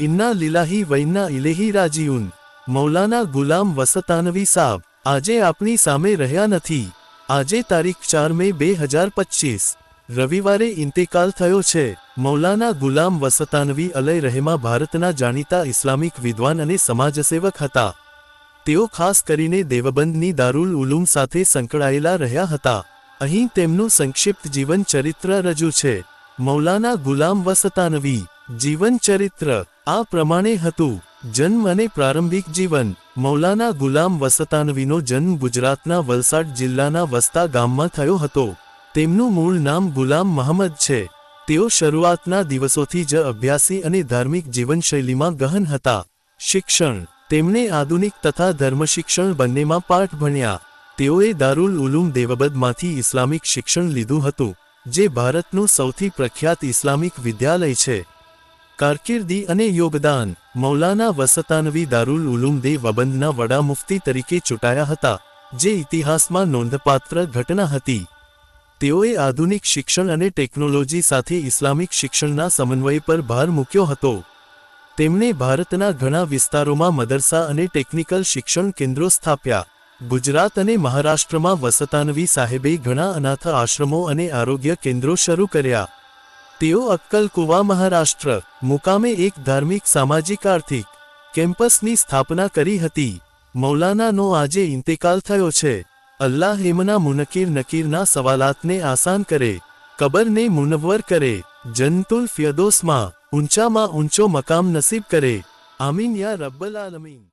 ઇન્ના લીલાહી વૈના ઇલેહી રાજીઉન મૌલાના ગુલામ વસતાનવી સાબ આજે આપણી સામે રહ્યા નથી આજે તારીખ ચાર મે બે હજાર પચીસ રવિવારે ઇન્તેકાલ થયો છે મૌલાના ગુલામ વસતાનવી અલય રહેમા ભારતના જાણીતા ઇસ્લામિક વિદ્વાન અને સમાજસેવક હતા તેઓ ખાસ કરીને દેવબંધની દારૂલ ઉલુમ સાથે સંકળાયેલા રહ્યા હતા અહીં તેમનું સંક્ષિપ્ત જીવન ચરિત્ર રજૂ છે મૌલાના ગુલામ વસતાનવી જીવન ચરિત્ર આ પ્રમાણે હતું. જન્મ અને પ્રારંભિક જીવન. મૌલાના ગુલામ વસતાનવીનો જન્મ ગુજરાતના વલસાડ જિલ્લાના વસ્તા ગામમાં થયો હતો. તેમનું મૂળ નામ ગુલામ મહંમદ છે. તેઓ શરૂઆતના દિવસોથી જ અભ્યાસી અને ધાર્મિક જીવનશૈલીમાં ગહન હતા. શિક્ષણ. તેમણે આધુનિક તથા ધર્મશિક્ષણ બંનેમાં પાઠ ભણ્યા. તેઓએ દારૂલ ઉલુમ દેવબદમાંથી ઇસ્લામિક શિક્ષણ લીધું હતું, જે ભારતનું સૌથી પ્રખ્યાત ઇસ્લામિક વિદ્યાલય છે. કારકિર્દી અને યોગદાન. મૌલાના વસતાનવી દારૂલ ઉલુમદે દેવબંધના વડા મુફતી તરીકે ચૂંટાયા હતા, જે ઇતિહાસમાં નોંધપાત્ર ઘટના હતી. તેઓએ આધુનિક શિક્ષણ અને ટેકનોલોજી સાથે ઇસ્લામિક શિક્ષણના સમન્વય પર ભાર મૂક્યો હતો. તેમણે ભારતના ઘણા વિસ્તારોમાં મદરસા અને ટેકનિકલ શિક્ષણ કેન્દ્રો સ્થાપ્યા. ગુજરાત અને મહારાષ્ટ્રમાં વસતાનવી સાહેબે ઘણા અનાથ આશ્રમો અને આરોગ્ય કેન્દ્રો શરૂ કર્યા. તેઓ અક્કલકુવા મહારાષ્ટ્ર, મુકામે એક ધાર્મિક સામાજિક આર્થિક કેમ્પસની સ્થાપના કરી હતી. મૌલાનાનો આજે ઇન્તેકાલ થયો છે. અલ્લાહ એમના મુનકીર નકીરના સવાલાતને આસાન કરે, કબરને મુનવર કરે, જન્તુલ ફિયદોસમાં ઊંચામાં ઊંચો મકામ નસીબ કરે. આમીન યા રબ્બલ આલમીન.